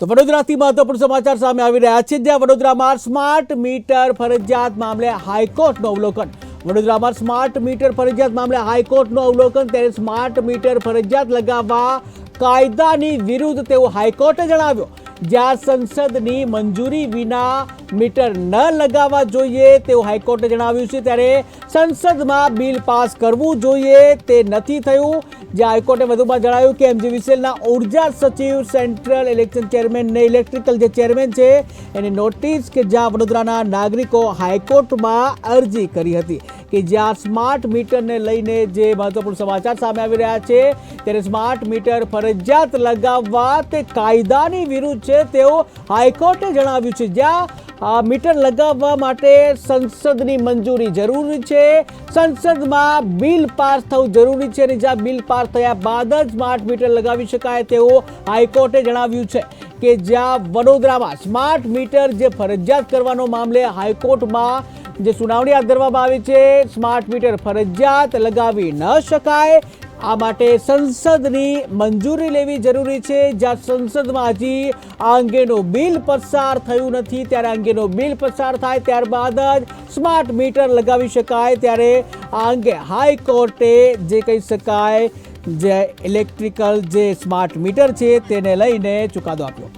તો વડોદરાથી મહત્વપૂર્ણ સમાચાર સામે આવી રહ્યા છે, જ્યાં વડોદરામાં સ્માર્ટ મીટર ફરજિયાત મામલે હાઈકોર્ટનું અવલોકન. વડોદરામાં સ્માર્ટ મીટર ફરજિયાત મામલે હાઈકોર્ટનું અવલોકન, ત્યારે સ્માર્ટ મીટર ફરજિયાત લગાવવા કાયદાની વિરુદ્ધ તેવું હાઈકોર્ટે જણાવ્યું. જ્યાં સંસદની મંજૂરી વિના મીટર ન લગાવવા જોઈએ તેવું હાઈકોર્ટે જણાવ્યું છે. ત્યારે સંસદમાં બિલ પાસ કરવું જોઈએ તે નથી થયું. જ્યાં હાઈકોર્ટે વધુમાં જણાવ્યું કે એમજીવીસીએલના ઊર્જા સચિવ સેન્ટ્રલ ઇલેક્શન ચેરમેન ને ઇલેક્ટ્રિકલ જે ચેરમેન છે, એની નોટિસ કે જ્યાં વડોદરાના નાગરિકો હાઈકોર્ટમાં અરજી કરી હતી કે જ્યાં સ્માર્ટ મીટરને લઈને જે મહત્વપૂર્ણ સમાચાર સામે આવી રહ્યા છે, ત્યારે સ્માર્ટ મીટર ફરજિયાત લગાવવા તે કાયદાની વિરુદ્ધ છે તેવું હાઈકોર્ટે જણાવ્યું છે. જ્યાં મીટર લગાવવા માટે સંસદની મંજૂરી જરૂરી છે. સંસદમાં બિલ પાસ થવું જરૂરી છે અને જ્યાં બિલ પાસ થયા બાદ જ સ્માર્ટ મીટર લગાવી શકાય તેવું હાઈકોર્ટે જણાવ્યું છે કે જ્યાં વડોદરામાં સ્માર્ટ મીટર જે ફરજિયાત કરવાનો મામલે હાઈકોર્ટમાં જે સુનાવણી હાથ ધરવામાં આવી છે, સ્માર્ટ મીટર ફરજિયાત લગાવી ન શકાય. આ માટે સંસદની મંજૂરી લેવી જરૂરી છે. જ્યાં સંસદમાં હજી આ અંગેનું બિલ પસાર થયું નથી. ત્યારે અંગેનો બિલ પસાર થાય ત્યારબાદ જ સ્માર્ટ મીટર લગાવી શકાય. ત્યારે આ અંગે હાઈકોર્ટે જે કહી શકાય, જે ઇલેક્ટ્રિકલ જે સ્માર્ટ મીટર છે, તેને લઈને ચુકાદો આપ્યો.